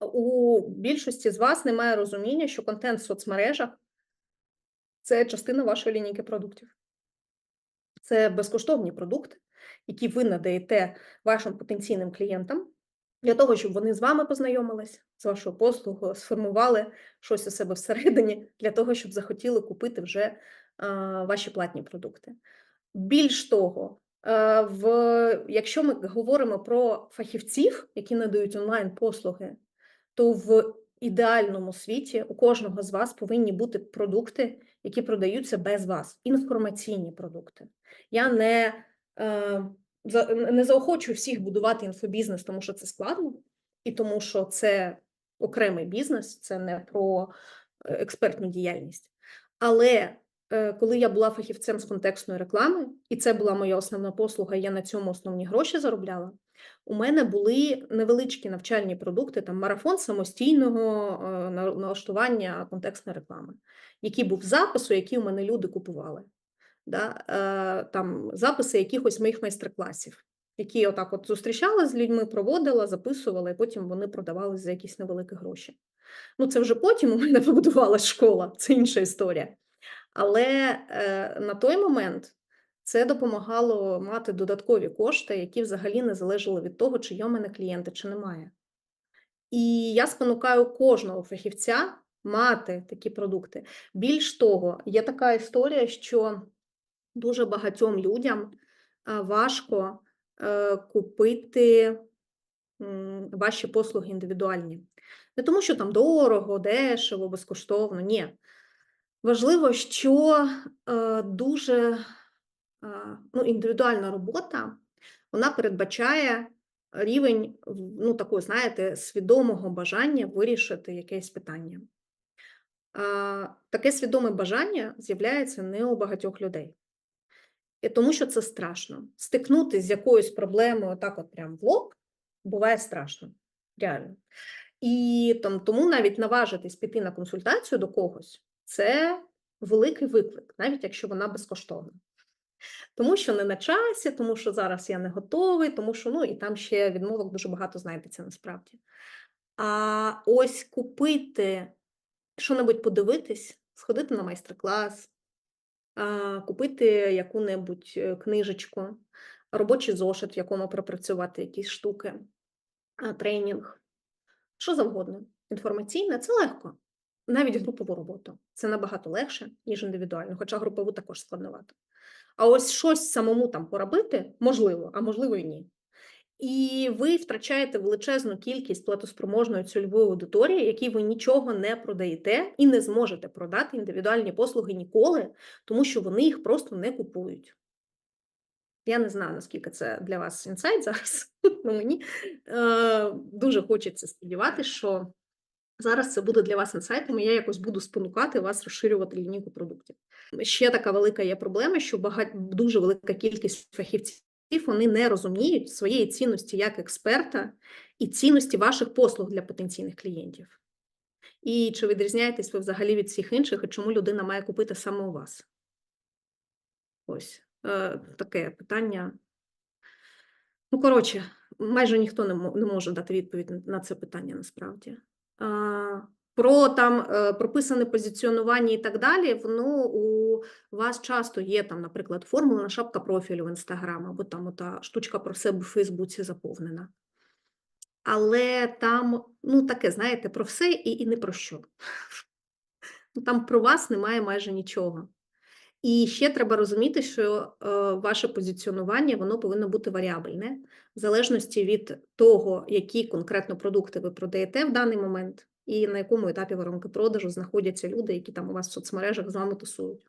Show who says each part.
Speaker 1: У більшості з вас немає розуміння, що контент в соцмережах це частина вашої лінійки продуктів. Це безкоштовні продукти, які ви надаєте вашим потенційним клієнтам для того, щоб вони з вами познайомились, з вашою послугою, сформували щось у себе всередині для того, щоб захотіли купити вже ваші платні продукти. Більш того, в, якщо ми говоримо про фахівців, які надають онлайн-послуги, то в ідеальному світі у кожного з вас повинні бути продукти, які продаються без вас, інформаційні продукти. Я не, е, не заохочую всіх будувати інфобізнес, тому що це складно, і тому що це окремий бізнес, це не про е, експертну діяльність. Але е, коли я була фахівцем з контекстної реклами, і це була моя основна послуга, я на цьому основні гроші заробляла. У мене були невеличкі навчальні продукти, там марафон самостійного е, налаштування контекстної реклами, який був запису, які у мене люди купували. Да? Е, Там записи якихось моїх майстер-класів, які я отак от зустрічала з людьми, проводила, записувала, і потім вони продавали за якісь невеликі гроші. Ну, це вже потім у мене побудувалась школа, це інша історія. Але е, на той момент це допомагало мати додаткові кошти, які взагалі не залежали від того, чи є у мене клієнти, чи немає. І я спонукаю кожного фахівця мати такі продукти. Більш того, є така історія, що дуже багатьом людям важко е, купити ваші послуги індивідуальні. Не тому, що там дорого, дешево, безкоштовно. Ні. Важливо, що е, дуже ну, індивідуальна робота вона передбачає рівень ну, такого, знаєте, свідомого бажання вирішити якесь питання. Таке свідоме бажання з'являється не у багатьох людей. Тому що це страшно. Стикнутися з якоюсь проблемою так от прям в лоб буває страшно, реально. І там, тому навіть наважитись піти на консультацію до когось це великий виклик, навіть якщо вона безкоштовна. Тому що не на часі, тому що зараз я не готовий, тому що ну і там ще відмовок дуже багато знайдеться насправді. А ось купити що-небудь подивитись, сходити на майстер-клас, купити яку-небудь е, книжечку, робочий зошит, в якому пропрацювати якісь штуки, тренінг, що завгодно. Інформаційне це легко. Навіть групову роботу. Це набагато легше, ніж індивідуально, хоча групову також складновато. А ось щось самому там поробити можливо, а можливо і ні. І ви втрачаєте величезну кількість платоспроможної цільової аудиторії, якій ви нічого не продаєте і не зможете продати індивідуальні послуги ніколи, тому що вони їх просто не купують. Я не знаю, наскільки це для вас інсайт зараз. Ну, мені е, дуже хочеться сподіватися, що зараз це буде для вас інсайтом, і я якось буду спонукати вас розширювати лінійку продуктів. Ще така велика є проблема, що багать, дуже велика кількість фахівців вони не розуміють своєї цінності як експерта і цінності ваших послуг для потенційних клієнтів. І чи відрізняєтесь ви взагалі від всіх інших, і чому людина має купити саме у вас? Ось е, таке питання. Ну, коротше, майже ніхто не, може дати відповідь на- це питання насправді. Про там е, прописане позиціонування і так далі, воно у вас часто є там, наприклад, формула шапка профілю в Інстаграм, або там ота штучка про себе в Фейсбуці заповнена. Але там, ну, таке, знаєте, про все і, і не про що. Ну, Там про вас немає майже нічого. І ще треба розуміти, що е, ваше позиціонування воно повинно бути варіабельне, в залежності від того, які конкретно продукти ви продаєте в даний момент, і на якому етапі воронки продажу знаходяться люди, які там у вас в соцмережах з вами тусують.